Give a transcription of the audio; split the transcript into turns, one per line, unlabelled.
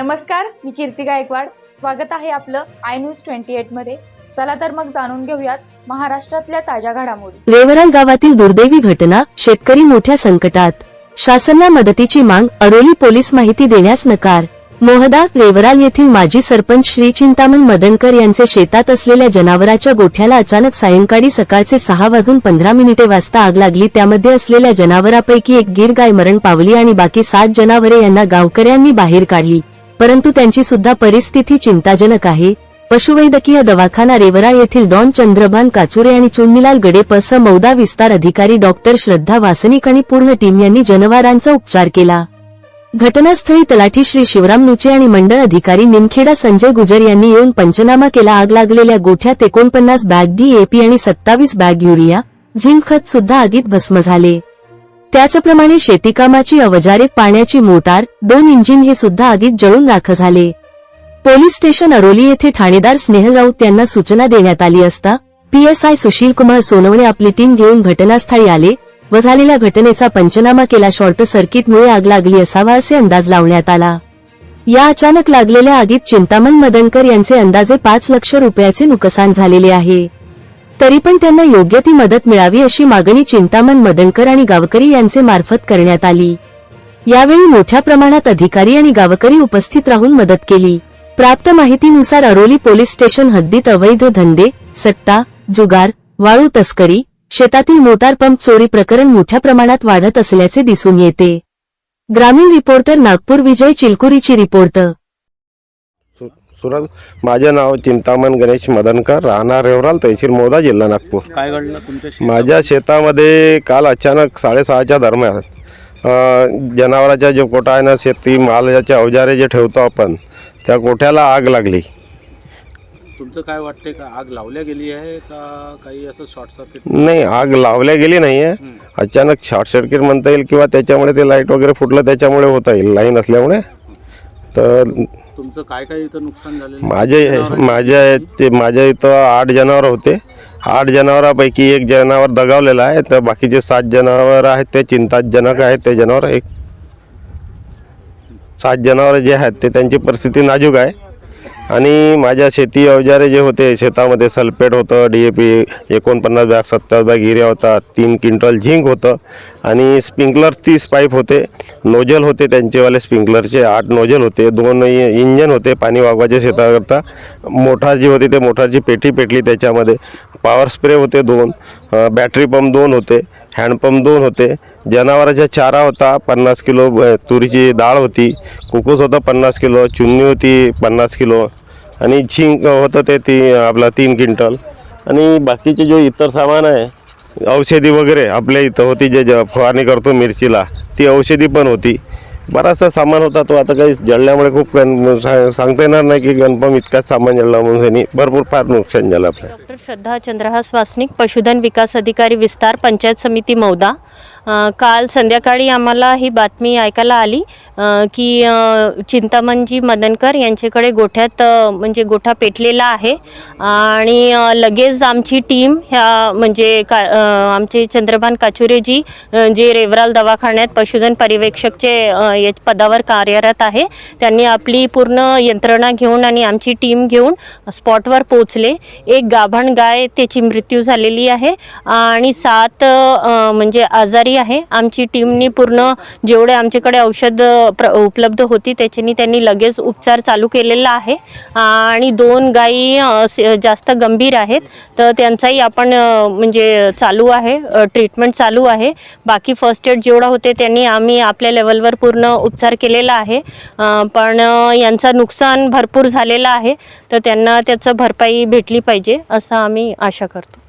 नमस्कार मी कीर्ती गायकवाड. स्वागत आहे आपलं आय न्यूज ट्वेंटी एटमध्ये. चला तर मग जाणून घेऊयात महाराष्ट्रातल्या ताज्या घडामोडी.
रेवराल गावातील दुर्दैवी घटना शेतकरी मोठ्या संकटात. शासनाला मदतीची मांग अरोली पोलीस माहिती देण्यास नकार. मोहदा रेवराल येथील माजी सरपंच श्री चिंतामण मदनकर यांचे शेतात असलेल्या जनावराच्या गोठ्याला अचानक सायंकाळी सकाळचे सहा वाजून पंधरा मिनिटे वाजता आग लागली. त्यामध्ये असलेल्या जनावरापैकी एक गीर गाय मरण पावली आणि बाकी सात जनावरे यांना गावकऱ्यांनी बाहेर काढली. परंतु त्यांची सुद्धा परिस्थिती चिंताजनक आहे. पशुवैद्यकीय दवाखाना रेवरा येथील डॉन चंद्रभान काचुरे आणि चुन्नीलाल गडेपसह मौदा विस्तार अधिकारी डॉक्टर श्रद्धा वासनिक आणि पूर्ण टीम यांनी जनावरांचा उपचार केला. घटनास्थळी तलाठी श्री शिवराम नुचे आणि मंडळ अधिकारी निमखेडा संजय गुजर यांनी येऊन पंचनामा केला. आग लागलेल्या गोठ्यात एकोणपन्नास बॅग डीएपी आणि सत्तावीस बॅग युरिया झिंक खत सुद्धा आगीत भस्म झाले. त्याचप्रमाणे शेतीकामाची अवजारे पाण्याची मोटार दोन इंजिन हे सुद्धा आगीत जळून राख झाले. पोलीस स्टेशन अरोली येथे ठाणेदार स्नेहल राऊत यांना सूचना देण्यात आली असता पीएसआय सुशील कुमार सोनवणे आपली टीम घेऊन घटनास्थळी आले व झालेल्या घटनेचा पंचनामा केला शॉर्ट सर्किटमुळे आग लागली असावा असे अंदाज लावण्यात आला. या अचानक लागलेल्या आगीत चिंतामण मदनकर यांचे अंदाजे पाच लक्ष रुपयाचे नुकसान झालेले आहे. तरी पण त्यांना योग्य ती मदत मिळावी अशी मागणी चिंतामण मदनकर आणि गावकरी यांचे मार्फत करण्यात आली. यावेळी मोठ्या प्रमाणात अधिकारी आणि गावकरी उपस्थित राहून मदत केली. प्राप्त माहितीनुसार अरोली पोलीस स्टेशन हद्दीत अवैध धंदे सट्टा जुगार वाळू तस्करी शेतातील मोटार पंप चोरी प्रकरण मोठ्या प्रमाणात वाढत असल्याचे दिसून येते. ग्रामीण रिपोर्टर नागपूर विजय चिलकुरीची रिपोर्ट.
सुरज माझे नाव चिंतामण गणेश मदनकर. राहणार रेवराल तहसील मोदा जिल्हा नागपूर.
काय घडलं तुमच्या?
माझ्या शेतामध्ये काल अचानक साडेसहाच्या दरम्यान जनावराच्या जो कोटा आहे ना शेती मालाचे अवजारे जे ठेवतो आपण त्या कोठ्याला आग लागली.
तुमचं काय वाटतंय का? आग लावल्या गेली आहे का काही असं शॉर्ट सर्किट
नाही आग लावल्या गेली नाही आहे. अचानक शॉर्ट सर्किट म्हणता येईल किंवा त्याच्यामुळे ते लाइट वगैरे फुटलं त्याच्यामुळे होता येईल. लाईन असल्यामुळे. तर
तुमचं काय काय इथं नुकसान झालेलं
माझे? माझ्या ते माझ्या इथं आठ जनावर होते. आठ जनावरांपैकी एक जनावर दगावलेलं आहे. तर बाकीचे सात जनावर आहेत ते चिंताजनक आहेत ते जनावर एक सात जनावर जे आहेत ते त्यांची परिस्थिती नाजूक आहे. आणि माझ्या शेती अवजारे जे होते शेतामध्ये सल्फेट होतं डी ए पी एकोणपन्नास बॅग सत्तर बॅग हिऱ्या होता तीन क्विंटल झिंक होतं आणि स्प्रिंकलर तीस पाईप होते नोजल होते त्यांचेवाले स्प्रिंकलरचे आठ नोजल होते दोन इंजन होते पाणी वागवायच्या शेताकरता मोठार जी होती ते मोटारची पेटी पेटली त्याच्यामध्ये पॉवर स्प्रे होते दोन बॅटरी पंप दोन होते हँडपंप दोन होते जनावराचा चारा होता पन्नास किलो तुरीची डाळ होती कुकूस होता पन्नास किलो चुन्नी होती पन्नास किलो आणि झिंक होतं ते ती आपला तीन क्विंटल. आणि बाकीचे जो इतर सामान आहे औषधी वगैरे आपल्या इथं होती जे ज- फवारणी करतो मिरचीला ती औषधी पण होती. बराचसा सामान होता तो आता काही जळल्यामुळे खूप गण सांगता येणार नाही की गणपम इतकाच सामान जळला म्हणून त्यांनी भरपूर फार नुकसान झालं आपलं.
डॉक्टर श्रद्धा चंद्रहास वासनिक पशुधन विकास अधिकारी विस्तार पंचायत समिती मौदा. काल संध्याकाळी आम्हाला ही बातमी ऐकायला आली की चिंतामणजी मदनकर यांच्याकडे गोठ्यात म्हणजे गोठा पेटलेला आहे आणि लगेच आमची टीम ह्या म्हणजे का आमचे चंद्रभान काचुरेजी जे रेवराल दवाखान्यात पशुधन पर्यवेक्षकचे पदावर कार्यरत आहे त्यांनी आपली पूर्ण यंत्रणा घेऊन आणि आमची टीम घेऊन स्पॉटवर पोहोचले. एक गाभण गाय त्याची मृत्यू झालेली आहे आणि सात म्हणजे आज आजारी आहे. आमची टीमनी पूर्ण जेवढे आमच्याकडे औषध प्र उपलब्ध होती त्याच्यानी त्यांनी लगेच उपचार चालू केलेला आहे. आणि दोन गायी जास्त गंभीर आहेत. तर त्यांचाही आपण म्हणजे चालू आहे ट्रीटमेंट चालू आहे. बाकी फर्स्ट एड जेवढा होते त्यांनी आम्ही आपल्या लेवलवर पूर्ण उपचार केलेला आहे. पण यांचा यांचं नुकसान भरपूर झालेलं आहे. तर त्यांना त्याचं भरपाई भेटली पाहिजे असं आम्ही आशा करतो.